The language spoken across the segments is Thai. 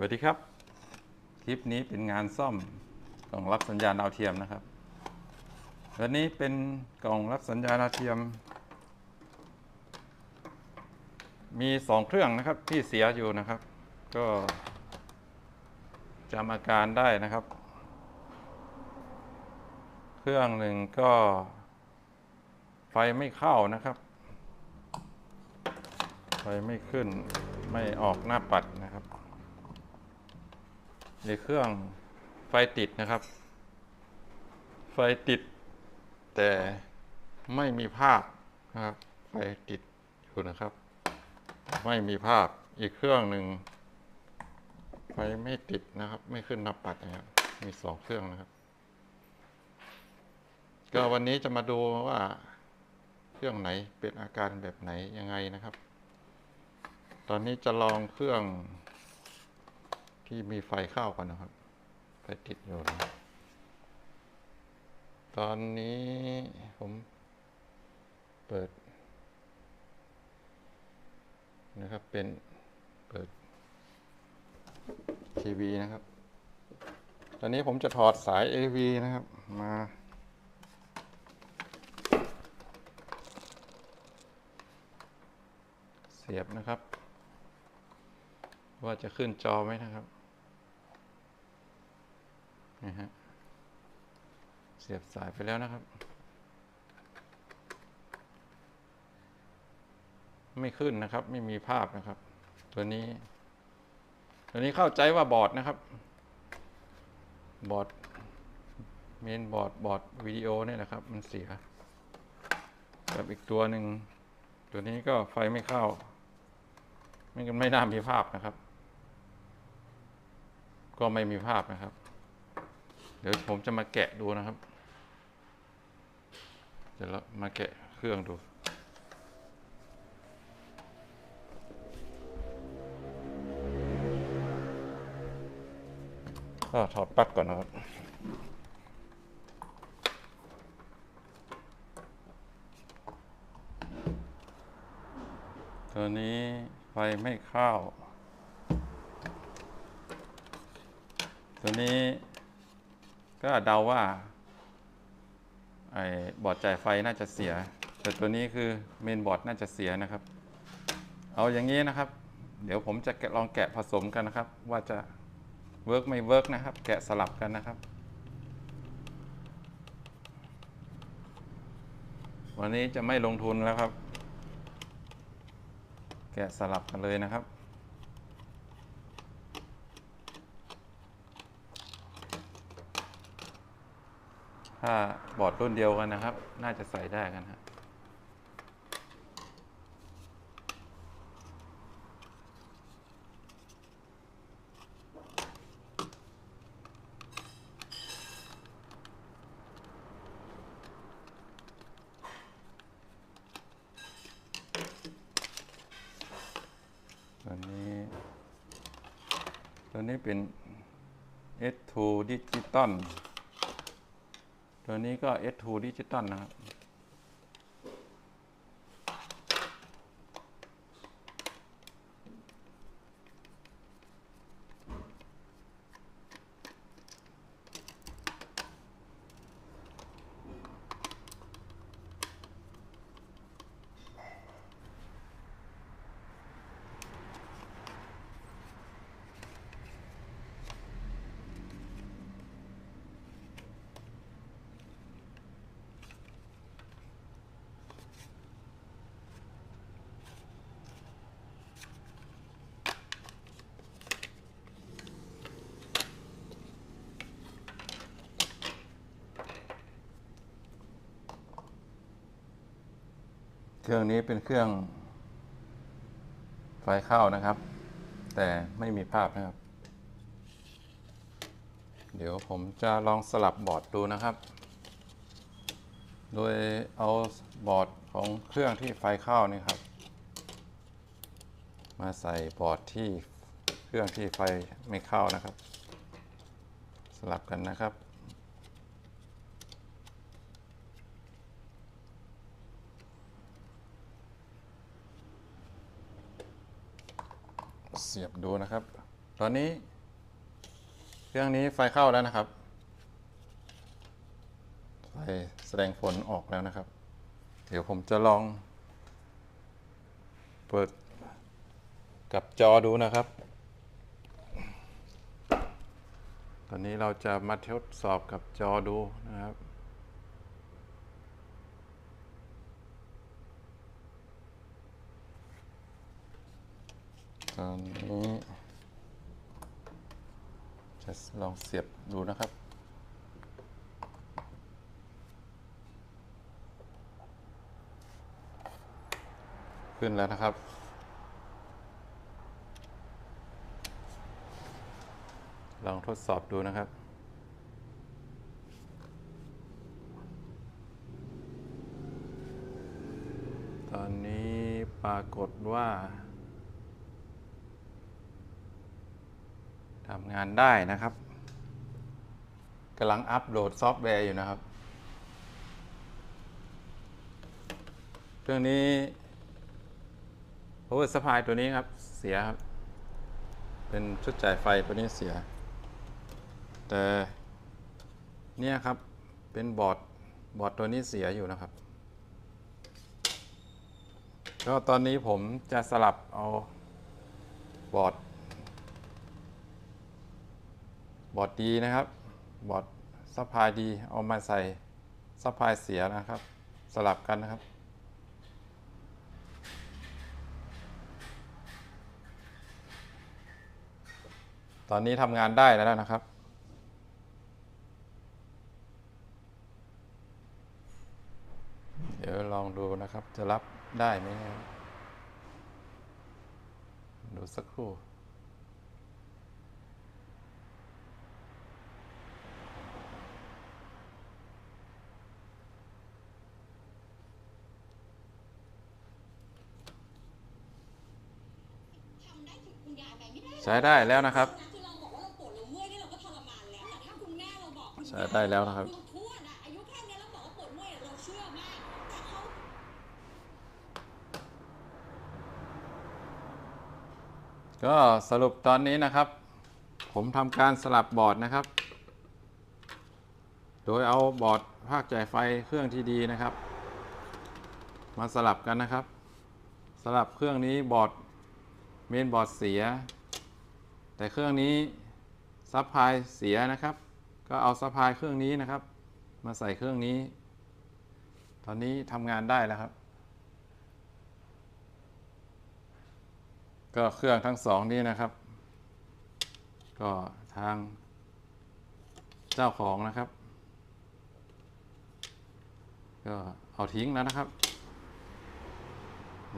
สวัสดีครับ คลิปนี้เป็นงานซ่อมกล่องรับสัญญาณดาวเทียมนะครับวันนี้เป็นกล่องรับสัญญาณดาวเทียม มีสองเครื่องนะครับที่เสียอยู่นะครับ ก็จำอาการได้นะครับ เครื่องหนึ่งก็ไฟไม่เข้านะครับ ไฟไม่ขึ้นไม่ออกหน้าปัดนะครับ ในเครื่องไฟติดนะครับ ไฟติด แต่ไม่มีภาพนะครับ ไฟติดอยู่นะครับ ไม่มีภาพอีกเครื่องหนึ่งไฟไม่ติดนะครับ ไม่ขึ้นหน้าปัดนะครับ มีสองเครื่องนะครับ ก็วันนี้จะมาดูว่าเครื่องไหนเป็นอาการแบบไหนยังไงนะครับ ตอนนี้จะลองเครื่อง ที่มีไฟเข้าก่อนนะครับ ไฟติดอยู่นะตอนนี้ผมเปิด นะครับเป็นเปิดทีวีนะครับ ตอนนี้ผมจะถอดสาย AV นะครับ มาเสียบนะครับ ว่าจะขึ้นจอไหมนะครับ นี่ฮะเสียบสายไปแล้วนะครับ ไม่ขึ้นนะครับ ไม่มีภาพนะครับ ตัวนี้ ตัวนี้เข้าใจว่าบอร์ดนะครับ บอร์ดเมนบอร์ดบอร์ดวิดีโอเนี่ยนะครับ มันเสียกับอีกตัวหนึ่งตัวนี้ก็ไฟไม่เข้า ไม่กันไม่น่ามีภาพนะครับ ก็ไม่มีภาพนะครับ เดี๋ยวผมจะมาแกะดูนะครับ เดี๋ยวเรามาแกะเครื่องดูก็ถอดปลั๊กก่อนนะครับ ตัวนี้ไฟไม่เข้า ตัวนี้ ก็เดาว่าไอ้บอร์ดจ่ายไฟน่าจะเสีย แต่ตัวนี้คือเมนบอร์ดน่าจะเสียนะครับ เอาอย่างนี้นะครับ เดี๋ยวผมจะแกะลองแกะผสมกันนะครับ ว่าจะเวิร์กไม่เวิร์กนะครับ แกะสลับกันนะครับ วันนี้จะไม่ลงทุนแล้วครับ แกะสลับกันเลยนะครับ ถ้าบอร์ดรุ่นเดียวกันนะครับ น่าจะใส่ได้กันฮะตัวนี้ตัวนี้เป็น S2 ดิจิ ตัวนี้ก็ S2 ดิจิตอลนะครับ เครื่องนี้เป็นเครื่องไฟเข้านะครับ แต่ไม่มีภาพนะครับ เดี๋ยวผมจะลองสลับบอร์ดดูนะครับ โดยเอาบอร์ดของเครื่องที่ไฟเข้านี่ครับ มาใส่บอร์ดที่เครื่องที่ไฟไม่เข้านะครับ สลับกันนะครับ เสียบดูนะครับ ตอนนี้เครื่องนี้ไฟเข้าแล้วนะครับ ไฟแสดงผลออกแล้วนะครับ เดี๋ยวผมจะลอง เปิดกับจอดูนะครับ ตอนนี้เราจะมาทดสอบกับจอดูนะครับ ตอนนี้ จะลองเสียบดูนะครับขึ้นแล้วนะครับ ลองทดสอบดูนะครับ ตอนนี้ปรากฏว่า ทำงานได้นะครับกำลังอัปโหลดซอฟต์แวร์อยู่นะครับ เครื่องนี้ power supply ตัวนี้ครับ เสียครับ เป็นชุดจ่ายไฟตัวนี้เสีย แต่เนี่ยครับ เป็นบอร์ด บอร์ดตัวนี้เสียอยู่นะครับ ก็ตอนนี้ผมจะสลับเอาบอร์ด บอร์ดดีนะครับ บอร์ดซัพพลายดีเอามาใส่ซัพพลายเสียนะครับ สลับกันนะครับ ตอนนี้ทำงานได้แล้วนะครับเดี๋ยวลองดูนะครับจะรับได้ไหมครับดูสักครู่ ทำได้ถึงคุณยายไปไม่ได้ ใช้ได้แล้วนะครับ คือเราบอกว่าเราปวดเราเมื่อยนี่เราก็ทรมานแล้วแต่ถ้า คุณแม่เราบอกคุณใช้ได้แล้วนะครับคุณทวดอะอายุแค่เนี้ยเราบอกว่าปวดเมื่อยเราเชื่อมากแต่เขาก็สรุปตอนนี้นะครับ ผมทำการสลับบอร์ดนะครับ โดยเอาบอร์ดภาคจ่ายไฟเครื่องที่ดีนะครับ มาสลับกันนะครับ สลับเครื่องนี้บอร์ด เมนบอร์ดเสีย แต่เครื่องนี้ซับพลายเสียนะครับ ก็เอาซับพลายเครื่องนี้นะครับ มาใส่เครื่องนี้ ตอนนี้ทำงานได้แล้วครับ ก็เครื่องทั้งสองนี้นะครับ ก็ทางเจ้าของนะครับ ก็เอาทิ้งแล้วนะครับ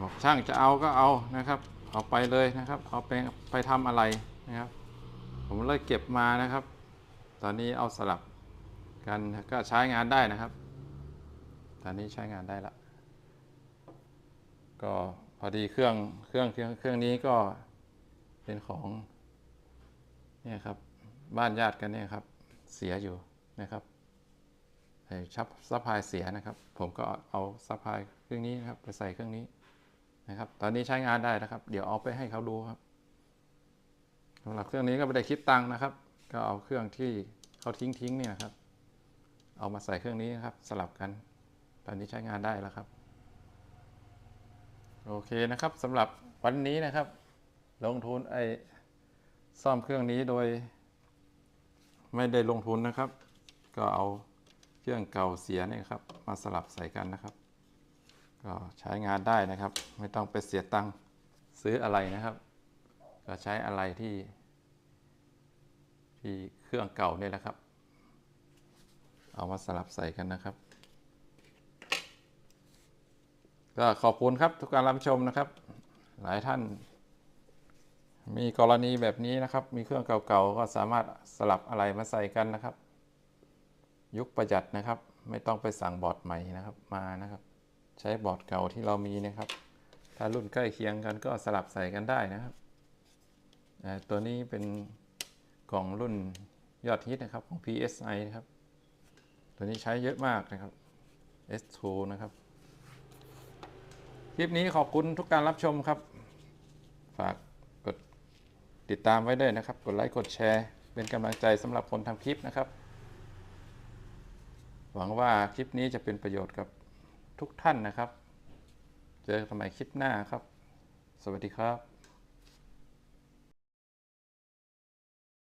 บอกช่างจะเอาก็เอานะครับ เอาไปเลยนะครับ เอาไปไปทำอะไรนะครับ ผมเลยเก็บมานะครับ ตอนนี้เอาสลับกันก็ใช้งานได้นะครับ ตอนนี้ใช้งานได้ละก็พอดีเครื่องเครื่องเครื่องเครื่องนี้ก็เป็นของเนี่ยครับบ้านญาติกันเนี่ยครับ เสียอยู่นะครับไอ้ชับซัพพลายเสียนะครับ ผมก็เอาซัพพลายเครื่องนี้นะครับไปใส่เครื่องนี้ นะครับ ตอนนี้ใช้งานได้นะครับ เดี๋ยวเอาไปให้เขาดูครับสำหรับเครื่องนี้ก็ไม่ได้คิดตังค์นะครับ ก็เอาเครื่องที่เขาทิ้งทิ้งเนี่ยนะครับ เอามาใส่เครื่องนี้นะครับ สลับกัน ตอนนี้ใช้งานได้แล้วครับ โอเคนะครับสำหรับวันนี้นะครับ ลงทุนไอ้ซ่อมเครื่องนี้โดย ไม่ได้ลงทุนนะครับ ก็เอาเครื่องเก่าเสียเนี่ยครับ มาสลับใส่กันนะครับ ก็ใช้งานได้นะครับ ไม่ต้องไปเสียตังค์ซื้ออะไรนะครับ ก็ใช้อะไรที่ ที่เครื่องเก่าเนี่ยแหละครับ เอามาสลับใส่กันนะครับ ก็ขอบคุณครับทุกการรับชมนะครับ หลายท่าน มีกรณีแบบนี้นะครับ มีเครื่องเก่าๆก็สามารถสลับอะไรมาใส่กันนะครับ ยุคประหยัดนะครับ ไม่ต้องไปสั่งบอร์ดใหม่นะครับมานะครับ ใช้บอร์ดเก่าที่เรามีนะครับ ถ้ารุ่นใกล้เคียงกันก็สลับใส่กันได้นะครับ ตัวนี้เป็นของรุ่นยอดฮิตนะครับของ PSI นะครับ ตัวนี้ใช้เยอะมากนะครับ S2 นะครับ คลิปนี้ขอบคุณทุกการรับชมครับ ฝากกดติดตามไว้ด้วยนะครับ กดไลค์ กดแชร์ เป็นกำลังใจสำหรับคนทำคลิปนะครับ หวังว่าคลิปนี้จะเป็นประโยชน์กับ ทุกท่านนะครับ เจอกันใหม่คลิปหน้าครับ สวัสดีครับ